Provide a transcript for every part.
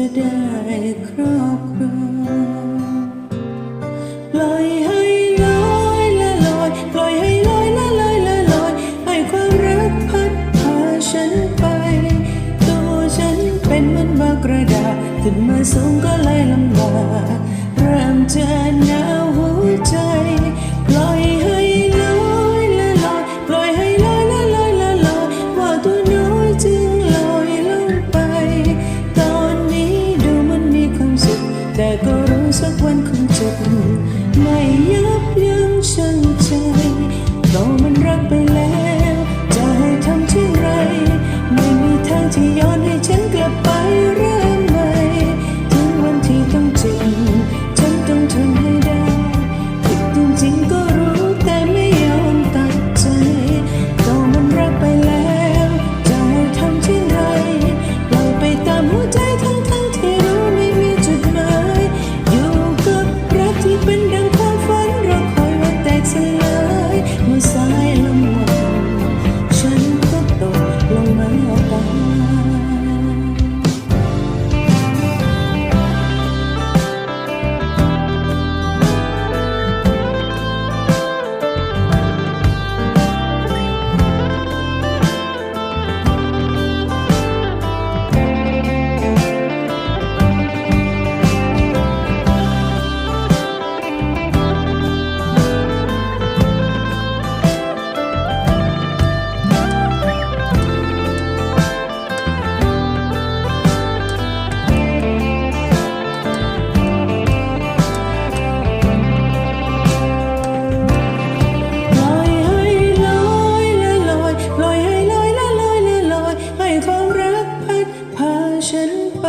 จะได้ครอบครองปล่อยให้ลอยละลอยปล่อยให้ลอยละลอยละลอยให้ความรักพัดพาฉันไป ตัวฉันเป็นเหมือนบากระดาษขึ้นมาสูงก็เลยลำบากเริ่มจะหนาวหัวใจ ปล่อย ฉันไป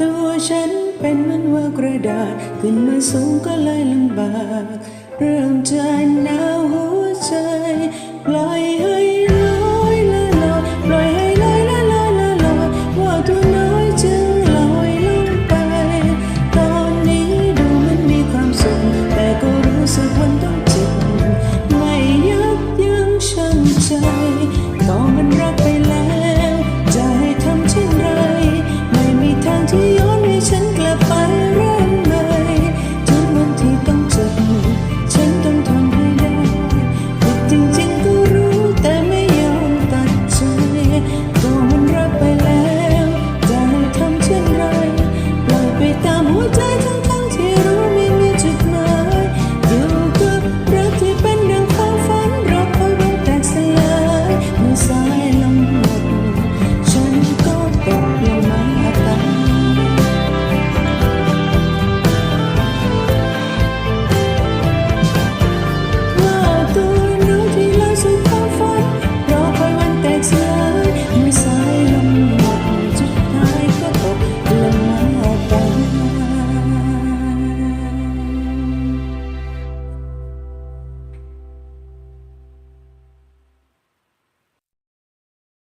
ตัวฉันเป็นเหมือนว่ากระดาษ ขึ้นมาสูงก็เลยลำบาก เริ่มจ I'm muita intenção.